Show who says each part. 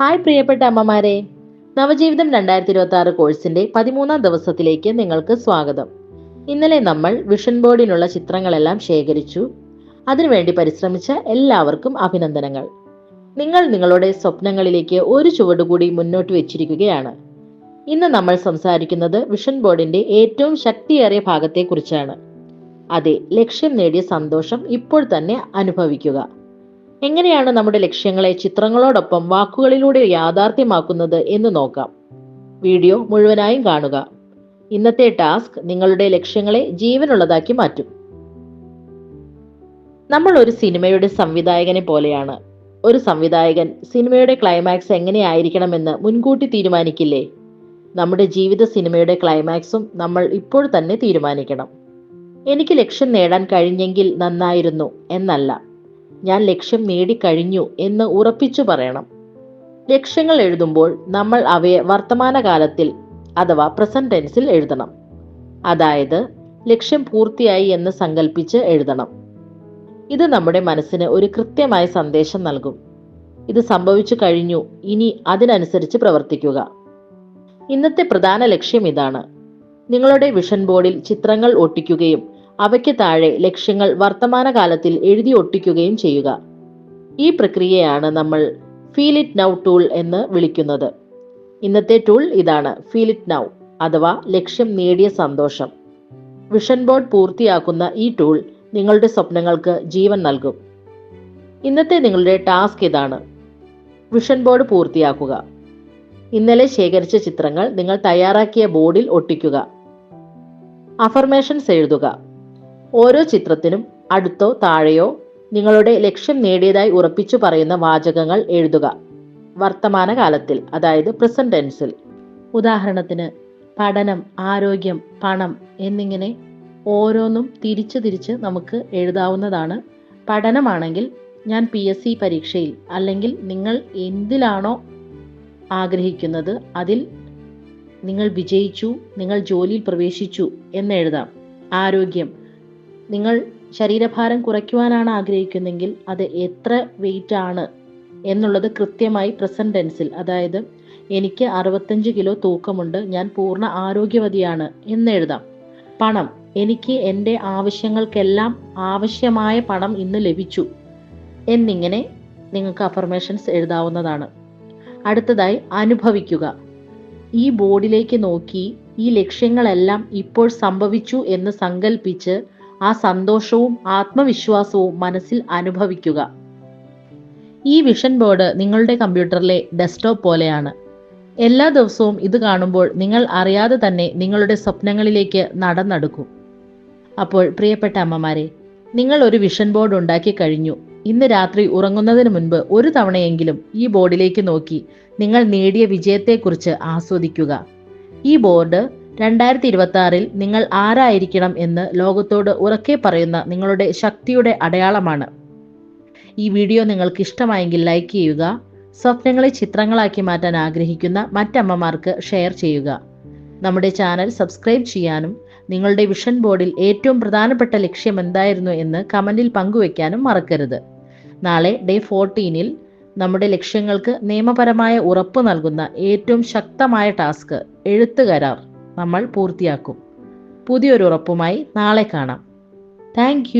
Speaker 1: Hi പ്രിയപ്പെട്ട അമ്മമാരെ. നവജീവിതം രണ്ടായിരത്തി ഇരുപത്തി ആറ് കോഴ്സിന്റെ പതിമൂന്നാം ദിവസത്തിലേക്ക് നിങ്ങൾക്ക് സ്വാഗതം. ഇന്നലെ നമ്മൾ വിഷൻ ബോർഡിനുള്ള ചിത്രങ്ങളെല്ലാം ശേഖരിച്ചു. അതിനുവേണ്ടി പരിശ്രമിച്ച എല്ലാവർക്കും അഭിനന്ദനങ്ങൾ. നിങ്ങൾ നിങ്ങളുടെ സ്വപ്നങ്ങളിലേക്ക് ഒരു ചുവടുകൂടി മുന്നോട്ട് വെച്ചിരിക്കുകയാണ്. ഇന്ന് നമ്മൾ സംസാരിക്കുന്നത് വിഷൻ ബോർഡിന്റെ ഏറ്റവും ശക്തിയേറിയ ഭാഗത്തെക്കുറിച്ചാണ്. അതെ ലക്ഷ്യം നേടിയ സന്തോഷം ഇപ്പോൾ തന്നെ അനുഭവിക്കുക. എങ്ങനെയാണ് നമ്മുടെ ലക്ഷ്യങ്ങളെ ചിത്രങ്ങളോടൊപ്പം വാക്കുകളിലൂടെ യാഥാർത്ഥ്യമാക്കുന്നത് എന്ന് നോക്കാം. വീഡിയോ മുഴുവനായും കാണുക. ഇന്നത്തെ ടാസ്ക് നിങ്ങളുടെ ലക്ഷ്യങ്ങളെ ജീവനുള്ളതാക്കി മാറ്റും. നമ്മൾ ഒരു സിനിമയുടെ സംവിധായകനെ പോലെയാണ്. ഒരു സംവിധായകൻ സിനിമയുടെ ക്ലൈമാക്സ് എങ്ങനെയായിരിക്കണമെന്ന് മുൻകൂട്ടി തീരുമാനിക്കില്ലേ? നമ്മുടെ ജീവിത സിനിമയുടെ ക്ലൈമാക്സും നമ്മൾ ഇപ്പോൾ തന്നെ തീരുമാനിക്കണം. എനിക്ക് ലക്ഷ്യം നേടാൻ കഴിഞ്ഞെങ്കിൽ നന്നായിരുന്നു എന്നല്ല. ഞാൻ ലക്ഷ്യം നേടിക്കഴിഞ്ഞു എന്ന് ഉറപ്പിച്ചു പറയണം. ലക്ഷ്യങ്ങൾ എഴുതുമ്പോൾ നമ്മൾ അവയെ വർത്തമാനകാലത്തിൽ അഥവാ പ്രസന്റ് ടെൻസിൽ എഴുതണം. അതായത് ലക്ഷ്യം പൂർത്തിയായി എന്ന് സങ്കല്പിച്ച് എഴുതണം. ഇത് നമ്മുടെ മനസ്സിന് ഒരു കൃത്യമായ സന്ദേശം നൽകും. ഇത് സംഭവിച്ചു കഴിഞ്ഞു ഇനി അതിനനുസരിച്ച് പ്രവർത്തിക്കുക. ഇന്നത്തെ പ്രധാന ലക്ഷ്യം ഇതാണ്. നിങ്ങളുടെ വിഷൻ ബോർഡിൽ ചിത്രങ്ങൾ ഒട്ടിക്കുകയും അവയ്ക്ക് താഴെ ലക്ഷ്യങ്ങൾ വർത്തമാനകാലത്തിൽ എഴുതി ഒട്ടിക്കുകയും ചെയ്യുക. ഈ പ്രക്രിയയാണ് നമ്മൾ ഫീൽ ഇറ്റ് നൗ ടൂൾ എന്ന് വിളിക്കുന്നത്. ഇന്നത്തെ ടൂൾ ഇതാണ് ഫീൽ ഇറ്റ് നൗ അഥവാ ലക്ഷ്യം നേടിയ സന്തോഷം. വിഷൻ ബോർഡ് പൂർത്തിയാക്കുന്ന ഈ ടൂൾ നിങ്ങളുടെ സ്വപ്നങ്ങൾക്ക് ജീവൻ നൽകും. ഇന്നത്തെ നിങ്ങളുടെ ടാസ്ക് ഇതാണ് വിഷൻ ബോർഡ് പൂർത്തിയാക്കുക. ഇന്നലെ ശേഖരിച്ച ചിത്രങ്ങൾ നിങ്ങൾ തയ്യാറാക്കിയ ബോർഡിൽ ഒട്ടിക്കുക. അഫർമേഷൻസ് എഴുതുക. ഓരോ ചിത്രത്തിനും അടുത്തോ താഴെയോ നിങ്ങളുടെ ലക്ഷ്യം നേടിയതായി ഉറപ്പിച്ചു പറയുന്ന വാചകങ്ങൾ എഴുതുക. വർത്തമാനകാലത്തിൽ അതായത് പ്രസന്റ് ടെൻസിൽ ഉദാഹരണത്തിന് പഠനം ആരോഗ്യം പണം എന്നിങ്ങനെ ഓരോന്നും തിരിച്ച് തിരിച്ച് നമുക്ക് എഴുതാവുന്നതാണ്. പഠനമാണെങ്കിൽ ഞാൻ പി എസ് സി പരീക്ഷയിൽ അല്ലെങ്കിൽ നിങ്ങൾ എന്തിലാണോ ആഗ്രഹിക്കുന്നത് അതിൽ നിങ്ങൾ വിജയിച്ചു നിങ്ങൾ ജോലിയിൽ പ്രവേശിച്ചു എന്ന് എഴുതാം. ആരോഗ്യം നിങ്ങൾ ശരീരഭാരം കുറയ്ക്കുവാനാണ് ആഗ്രഹിക്കുന്നെങ്കിൽ അത് എത്ര വെയിറ്റ് ആണ് എന്നുള്ളത് കൃത്യമായി പ്രസന്റ് ടെൻസിൽ അതായത് എനിക്ക് അറുപത്തഞ്ച് കിലോ തൂക്കമുണ്ട് ഞാൻ പൂർണ ആരോഗ്യവതിയാണ് എന്ന് എഴുതാം. പണം എനിക്ക് എന്റെ ആവശ്യങ്ങൾക്കെല്ലാം ആവശ്യമായ പണം ഇന്ന് ലഭിച്ചു എന്നിങ്ങനെ നിങ്ങൾക്ക് അഫർമേഷൻസ് എഴുതാവുന്നതാണ്. അടുത്തതായി അനുഭവിക്കുക. ഈ ബോർഡിലേക്ക് നോക്കി ഈ ലക്ഷ്യങ്ങളെല്ലാം ഇപ്പോൾ സംഭവിച്ചു എന്ന് സങ്കല്പിച്ച് ആ സന്തോഷവും ആത്മവിശ്വാസവും മനസ്സിൽ അനുഭവിക്കുക. ഈ വിഷൻ ബോർഡ് നിങ്ങളുടെ കമ്പ്യൂട്ടറിലെ ഡെസ്ക്ടോപ്പ് പോലെയാണ്. എല്ലാ ദിവസവും ഇത് കാണുമ്പോൾ നിങ്ങൾ അറിയാതെ തന്നെ നിങ്ങളുടെ സ്വപ്നങ്ങളിലേക്ക് നടന്നെടുക്കും. അപ്പോൾ പ്രിയപ്പെട്ട അമ്മമാരെ നിങ്ങൾ ഒരു വിഷൻ ബോർഡ് ഉണ്ടാക്കി കഴിഞ്ഞു. ഇന്ന് രാത്രി ഉറങ്ങുന്നതിന് മുൻപ് ഒരു തവണയെങ്കിലും ഈ ബോർഡിലേക്ക് നോക്കി നിങ്ങൾ നേടിയ വിജയത്തെക്കുറിച്ച് ആസ്വദിക്കുക. ഈ ബോർഡ് രണ്ടായിരത്തി ഇരുപത്തി ആറിൽ നിങ്ങൾ ആരായിരിക്കണം എന്ന് ലോകത്തോട് ഉറക്കെ പറയുന്ന നിങ്ങളുടെ ശക്തിയുടെ അടയാളമാണ്. ഈ വീഡിയോ നിങ്ങൾക്ക് ഇഷ്ടമായെങ്കിൽ ലൈക്ക് ചെയ്യുക സ്വപ്നങ്ങളെ ചിത്രങ്ങളാക്കി മാറ്റാൻ ആഗ്രഹിക്കുന്ന മറ്റമ്മമാർക്ക് ഷെയർ ചെയ്യുക. നമ്മുടെ ചാനൽ സബ്സ്ക്രൈബ് ചെയ്യാനും നിങ്ങളുടെ വിഷൻ ബോർഡിൽ ഏറ്റവും പ്രധാനപ്പെട്ട ലക്ഷ്യം എന്തായിരുന്നു എന്ന് കമന്റിൽ പങ്കുവെക്കാനും മറക്കരുത്. നാളെ ഡേ ഫോർട്ടീനിൽ നമ്മുടെ ലക്ഷ്യങ്ങൾക്ക് നിയമപരമായ ഉറപ്പ് നൽകുന്ന ഏറ്റവും ശക്തമായ ടാസ്ക് എഴുത്ത് കരാർ നമ്മൾ പൂർത്തിയാക്കും. പുതിയൊരു ഉറപ്പുമായി നാളെ കാണാം. താങ്ക്